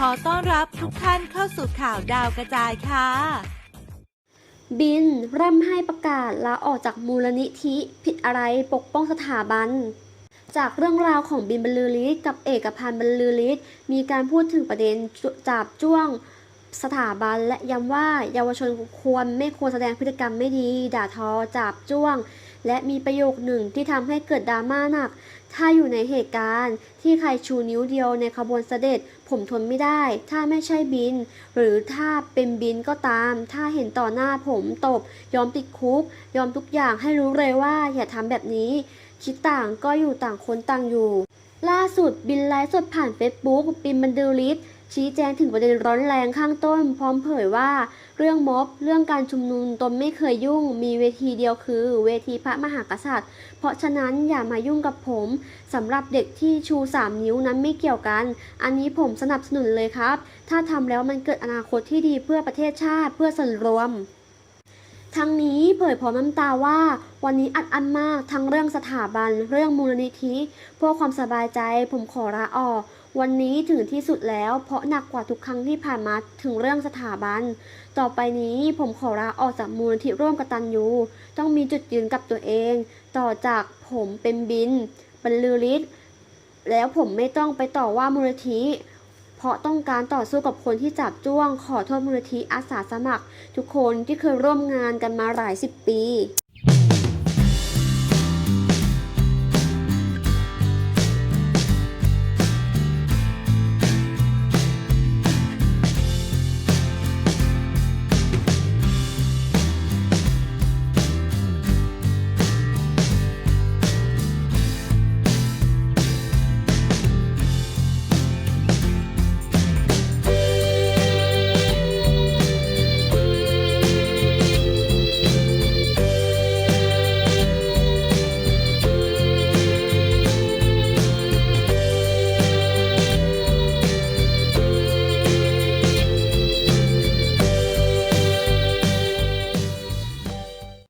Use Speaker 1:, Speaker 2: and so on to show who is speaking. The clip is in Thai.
Speaker 1: ขอต้อนรับทุกท่านเข้าสู่ข่าวดาวกระจายค่ะ
Speaker 2: บินเริ่มให้ประกาศลาออกจากมูลนิธิผิดอะไรปกป้องสถาบัน จากเรื่องราวของบินบรรลือฤทธิ์กับเอกพันธ์บรรลือฤทธิ์มีการพูดถึงประเด็นจับจ้วง สถาบันและย้ำว่าเยาวชนควรไม่ควรแสดงพฤติกรรมไม่ดี ด่าทอจับจ้วง และมีประโยคหนึ่งที่ทำให้เกิดดราม่าหนัก ถ้าอยู่ในเหตุการณ์ ที่ใครชูนิ้วเดียวในขบวนเสด็จ ผมทนไม่ได้ ถ้าไม่ใช่บิน หรือถ้าเป็นบินก็ตาม ถ้าเห็นต่อหน้าผมตบ ยอมติดคุก ยอมทุกอย่างให้รู้เลยว่า อย่าทำแบบนี้ คิดต่างก็อยู่ต่างคนต่างอยู่ ล่าสุดบินไลฟ์สดผ่านเฟซบุ๊กบินบันเดอริส ชี้แจงถึงประเด็นร้อนแรงข้างต้น พร้อมเผยว่า เรื่องม็อบเรื่องการชุมนุมตนไม่เคยยุ่ง มีเวทีเดียวคือ เวทีพระมหากษัตริย์ เพราะฉะนั้นอย่ามายุ่งกับผมสำหรับเด็กที่ชู 3 นิ้วนั้นไม่เกี่ยวกัน อันนี้ผมสนับสนุนเลยครับ ถ้าทำแล้วมันเกิดอนาคตที่ดีเพื่อประเทศชาติเพื่อส่วนรวม ทั้งนี้เผยพร้อมน้ำตาว่า วันนี้อัดอั้นมากทั้งเรื่องสถาบัน เรื่องมูลนิธิเพื่อความสบายใจผมขอลาออก วันนี้ถึงที่สุดแล้ว เพราะหนักกว่าทุกครั้งที่ผ่านมาถึงเรื่องสถาบัน ต่อไปนี้ผมขอลาออกจากมูลนิธิร่วมกตันยูต้องมีจุดยืนกับตัวเอง ต่อจากผมเป็นบินบรรลือฤทธิ์แล้วผมไม่ต้องไปต่อว่ามูลนิธิ เพราะต้องการต่อสู้กับคนที่จับจ้วงขอโทษมูลนิธิอาสาสมัคร ทุกคนที่เคยร่วมงานกันมาหลายสิบปี